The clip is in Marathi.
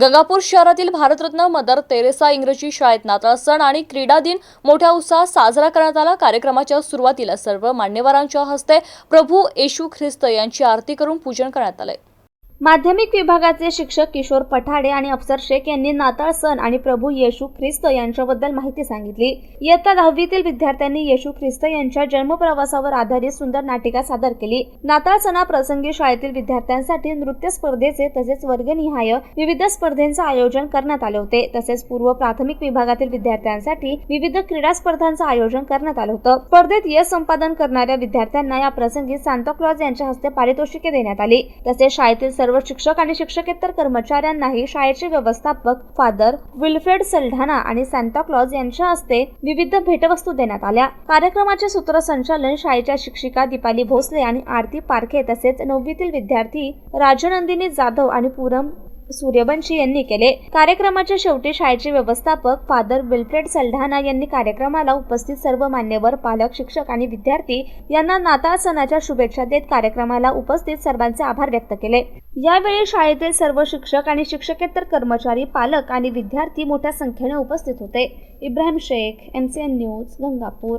गंगापूर शहरातील भारतरत्न मदर तेरेसा इंग्रजी शाळेत नाताळ सण आणि क्रीडा दिन मोठ्या उत्साहात साजरा करण्यात आला. कार्यक्रमाच्या सुरुवातीला सर्व मान्यवरांच्या हस्ते प्रभू येशू ख्रिस्त यांची आरती करून पूजन करण्यात आले माध्यमिक विभागाचे शिक्षक किशोर पठाडे आणि अफसर शेख यांनी नाताळ सण आणि प्रभू येशू ख्रिस्त यांच्याबद्दल माहिती सांगितली. इयत्ता दहावीतील विद्यार्थ्यांनी येशू ख्रिस्त यांच्या जन्मप्रवासावर आधारित सुंदर नाटिका सादर केली. नाताळ सणाप्रसंगी शाळेतील विद्यार्थ्यांसाठी नृत्य स्पर्धेचे तसेच वर्गनिहाय विविध स्पर्धेंचे आयोजन करण्यात आले होते. तसेच पूर्व प्राथमिक विभागातील विद्यार्थ्यांसाठी विविध क्रीडा स्पर्धांचं आयोजन करण्यात आलं होतं. स्पर्धेत यश संपादन करणाऱ्या विद्यार्थ्यांना या प्रसंगी सांताक्लॉज यांच्या हस्ते पारितोषिके देण्यात आली. तसेच शाळेतील सर्व शिक्षक आणि शिक्षकेतर कर्मचाऱ्यांनाही शाळेचे व्यवस्थापक फादर विल्फ्रेड सल्ढाना आणि सांताक्लॉज यांच्या हस्ते विविध भेटवस्तू देण्यात आल्या. कार्यक्रमाचे सूत्रसंचालन शाळेच्या शिक्षिका दीपाली भोसले आणि आरती पारखे तसेच नववीतील विद्यार्थी राजनंदिनी जाधव आणि पूरम सूर्यवंशी यांनी केले. कार्यक्रमाच्या शेवटी शाळेचे व्यवस्थापक फादर विल्फ्रेड सल्ढाना यांनी कार्यक्रमाला उपस्थित सर्व मान्यवर पालक शिक्षक आणि विद्यार्थी यांना नाताळ सणाच्या शुभेच्छा देत कार्यक्रमाला उपस्थित सर्वांचे आभार व्यक्त केले. यावेळी शाळेतील सर्व शिक्षक आणि शिक्षकेतर कर्मचारी पालक आणि विद्यार्थी मोठ्या संख्येने उपस्थित होते. Ibrahim Shaikh M C N news Gangapur.